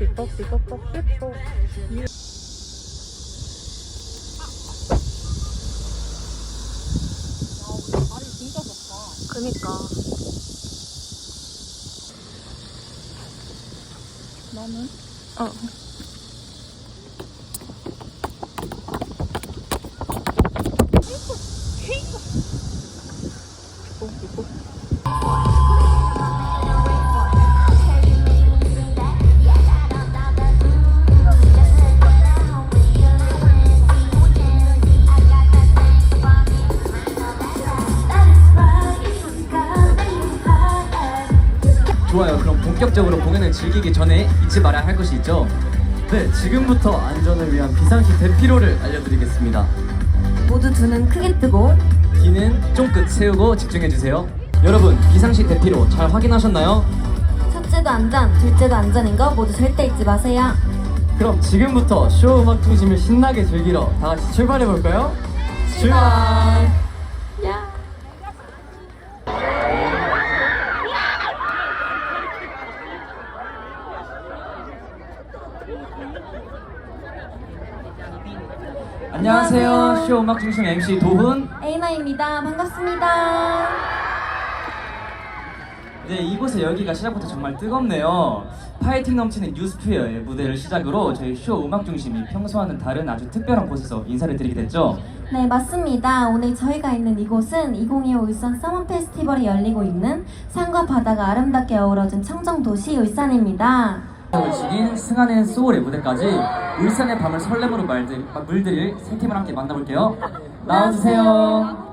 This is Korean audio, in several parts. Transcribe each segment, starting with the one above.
삐뽀 삐뽀 삐뽀 삐뽀 삐뽀 그니까 나는? 어 좋아요. 그럼 본격적으로 공연을 즐기기 전에 잊지 말아야 할 것이 있죠. 네, 지금부터 안전을 위한 비상시 대피로를 알려드리겠습니다. 모두 두눈 크게 뜨고 귀는 쫑긋 세우고 집중해 주세요. 여러분, 비상시 대피로 잘 확인하셨나요? 첫째도 안전, 둘째도 안전인 거 모두 절대 잊지 마세요. 그럼 지금부터 쇼 음악 중심을 신나게 즐기러 다 같이 출발해 볼까요? 출발! 안녕하세요. 쇼 음악 중심 MC 도훈. 에이나입니다. 반갑습니다. 네, 이곳에 여기가 시작부터 정말 뜨겁네요. 파이팅 넘치는 뉴스피어의 무대를 시작으로 저희 쇼 음악 중심이 평소와는 다른 아주 특별한 곳에서 인사를 드리게 됐죠. 네, 맞습니다. 오늘 저희가 있는 이곳은 2025 울산 서머 페스티벌이 열리고 있는 산과 바다가 아름답게 어우러진 청정 도시 울산입니다. 을 지닌 승하는 소울의 무대까지 울산의 밤을 설렘으로 말들, 물들일 세 팀을 함께 만나볼게요. 나와주세요.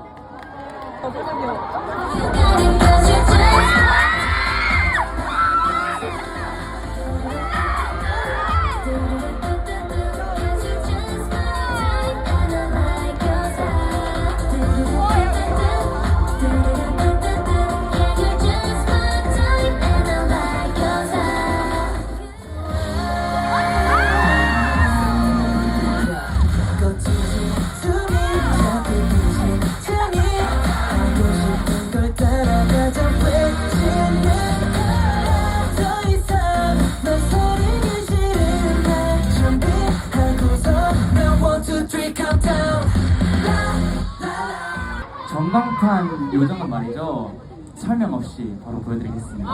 전광판 요정은 말이죠. 설명 없이 바로 보여드리겠습니다.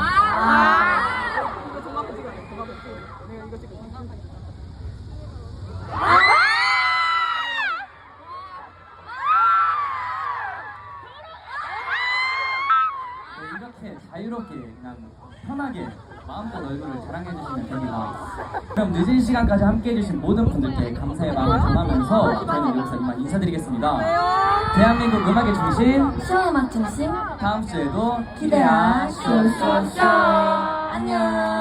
네, 이렇게 자유롭게 그냥 편하게 마음껏 얼굴을 자랑해 주시면 됩니다. 그럼 늦은 시간까지 함께 해주신 모든 분들께 감사의 마음을 전하면서 저희는 여기서 이만 인사드리겠습니다. 대한민국 음악의 중심. 쇼음악 중심. 다음 주에도 기대야 쇼쇼쇼 안녕.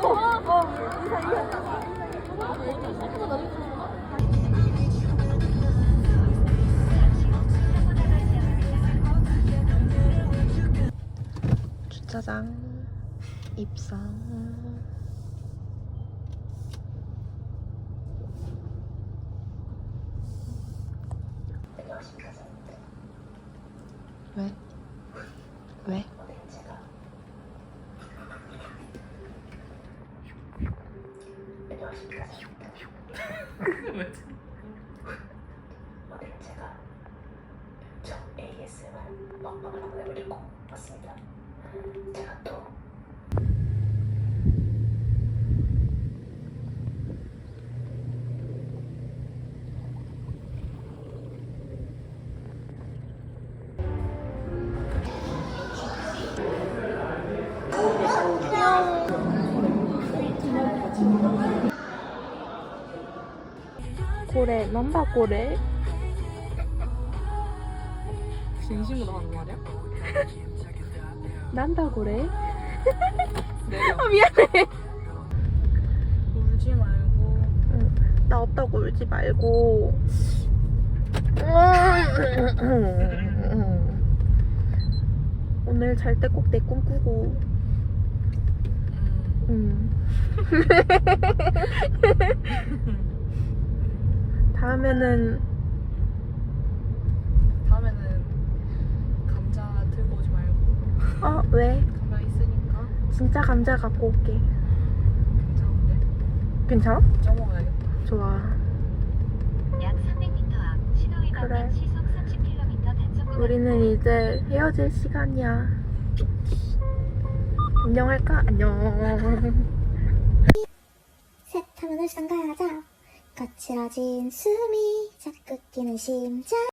주 차장 입상 왜? 왜? 제가 저 ASMR 먹방을 한번 해보려고 왔습니다. 제가 또 고래 넘바 고래 진심으로 하는 말이야? 난다 고래? 아 미안해. 울지 말고. 나 없다고 울지 말고. 오늘 잘 때 꼭 내 꿈 꾸고. 응. 다음에는 다음에는 감자 들고 오지 말고 어 왜? 감자 있으니까 진짜 감자 갖고 올게. 괜찮은데 괜찮아? 쪄 먹어야겠다. 좋아. 약 300m 앞 신호위 그래. 방면 시속 30km 단속 구간 우리는 이제 헤어질 시간이야. 안녕할까? 안녕. 셋 하면 울산 가자 거칠어진 숨이 자꾸 뛰는 심장